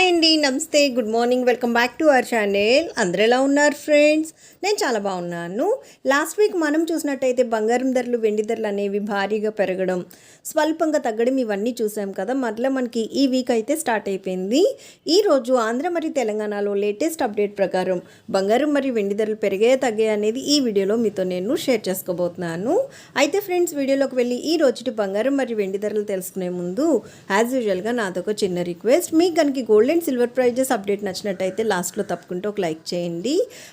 Hi అండి నమస్తే good morning welcome back to our channel. అందరు ఎలా ఉన్నారు ఫ్రెండ్స్? నేను చాలా బాగున్నాను. లాస్ట్ వీక్ మనం చూసినట్టయితే బంగారం ధరలు వెండి ధరలు అనేవి భారీగా పెరగడం స్వల్పంగా తగ్గడం ఇవన్నీ చూసాం కదా. మరలా మనకి ఈ వీక్ అయితే స్టార్ట్ అయిపోయింది. ఈరోజు ఆంధ్ర మరియు తెలంగాణలో లేటెస్ట్ అప్డేట్ ప్రకారం బంగారం మరియు వెండి ధరలు పెరిగాయా తగ్గాయా అనేది ఈ వీడియోలో మీతో నేను షేర్ చేసుకోబోతున్నాను. అయితే ఫ్రెండ్స్ వీడియోలోకి వెళ్ళి ఈ రోజుటి బంగారం మరియు వెండి ధరలు తెలుసుకునే ముందు యాజ్ యూజువల్గా నాదొక చిన్న రిక్వెస్ట్. మీకు కనుక gold and silver prizes update నచ్చినట్టయితే లాస్ట్లో తప్పుకుంటూ ఒక లైక్ చేయండి.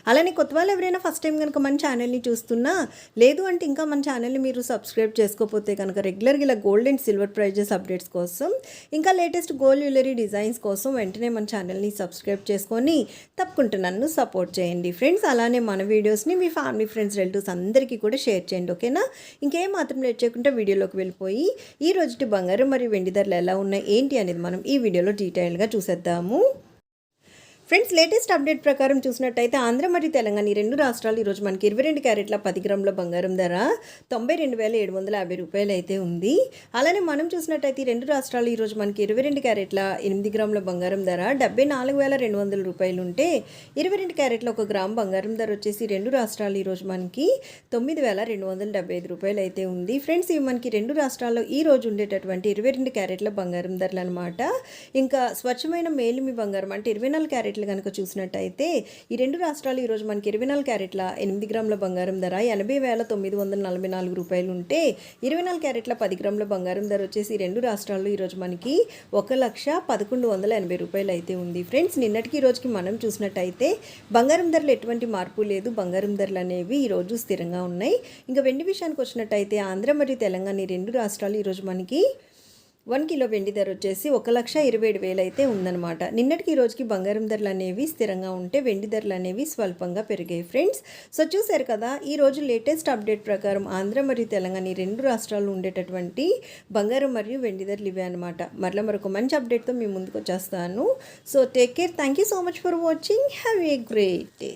అలానే కొత్త వాళ్ళు ఎవరైనా ఫస్ట్ టైం కనుక మన ఛానల్ని చూస్తున్నా లేదు అంటే ఇంకా మన ఛానల్ని మీరు సబ్స్క్రైబ్ చేసుకోకపోతే కనుక రెగ్యులర్గా ఇలా gold and silver prizes updates కోసం ఇంకా లేటెస్ట్ గోల్డ్ జ్యువెలరీ డిజైన్స్ కోసం వెంటనే మన ఛానల్ని సబ్స్క్రైబ్ చేసుకొని తప్పకుండా నన్ను సపోర్ట్ చేయండి. ఫ్రెండ్స్ అలానే మన వీడియోస్ని మీ ఫ్యామిలీ ఫ్రెండ్స్ రిలేటివ్స్ అందరికీ కూడా షేర్ చేయండి ఓకేనా ఇంకేం మాత్రం లేట్ చేయకుండా వీడియోలోకి వెళ్ళిపోయి ఈ రోజుటి బంగారం మరియు వెండి ధరలు ఎలా ఉన్నాయి ఏంటి అనేది మనం ఈ వీడియోలో డీటెయిల్గా చూసేద్దాం. చేద్దాము. ఫ్రెండ్స్ లేటెస్ట్ అప్డేట్ ప్రకారం చూసినట్టయితే ఆంధ్ర మరియు తెలంగాణ ఈ రెండు రాష్ట్రాలు ఈరోజు మనకి ఇరవై రెండు క్యారెట్ల పది గ్రాముల బంగారం ధర తొంభై రెండు వేల ఏడు వందల యాభై రూపాయలు అయితే ఉంది. అలానే మనం చూసినట్టయితే ఈ రెండు రాష్ట్రాలు ఈరోజు మనకి ఇరవై రెండు క్యారెట్ల ఎనిమిది గ్రాముల బంగారం ధర డెబ్బై నాలుగు వేల రెండు వందల రూపాయలు ఉంటే ఇరవై రెండు క్యారెట్ల ఒక గ్రామ్ బంగారం ధర వచ్చేసి రెండు రాష్ట్రాలు ఈరోజు మనకి తొమ్మిది వేల రెండు వందల డెబ్బై ఐదు రూపాయలు అయితే ఉంది. ఫ్రెండ్స్ ఇవి మనకి రెండు రాష్ట్రాల్లో ఈ రోజు ఉండేటటువంటి ఇరవై రెండు క్యారెట్ల బంగారం ధరలు అనమాట ఇంకా స్వచ్ఛమైన మేలిమి బంగారం అంటే ఇరవై నాలుగు క్యారెట్ క్యారెట్లు కనుక చూసినట్టయితే ఈ రెండు రాష్ట్రాలు ఈరోజు మనకి ఇరవై నాలుగు క్యారెట్ల ఎనిమిది గ్రాముల బంగారం ధర ఎనభై వేల తొమ్మిది వందల నలభై నాలుగు రూపాయలు ఉంటే ఇరవై నాలుగు క్యారెట్ల పది గ్రాముల బంగారం ధర వచ్చేసి ఈ రెండు రాష్ట్రాల్లో ఈరోజు మనకి ఒక లక్ష పదకొండు వందల ఎనభై రూపాయలు అయితే ఉంది. ఫ్రెండ్స్ నిన్నటికి ఈ రోజుకి మనం చూసినట్టయితే బంగారం ధరలు ఎటువంటి మార్పు లేదు. బంగారం ధరలు అనేవి ఈరోజు స్థిరంగా ఉన్నాయి. ఇంకా వెండి విషయానికి వచ్చినట్టయితే ఆంధ్ర మరియు తెలంగాణ ఈ రెండు రాష్ట్రాలు ఈరోజు మనకి వన్ కిలో వెండి ధర వచ్చేసి ఒక లక్ష ఇరవై ఏడు వేలు అయితే ఉందన్నమాట. నిన్నటికి ఈ రోజుకి బంగారం ధరలు అనేవి స్థిరంగా ఉంటే వెండి ధరలు అనేవి స్వల్పంగా పెరిగాయి ఫ్రెండ్స్. సో చూశారు కదా ఈ రోజు లేటెస్ట్ అప్డేట్ ప్రకారం ఆంధ్ర మరియు తెలంగాణ ఈ రెండు రాష్ట్రాల్లో ఉండేటటువంటి బంగారం మరియు వెండి ధరలు ఇవే అనమాట మరలా మరొక మంచి అప్డేట్తో మీ ముందుకు వచ్చేస్తాను. So take care thank you so much for watching have a great day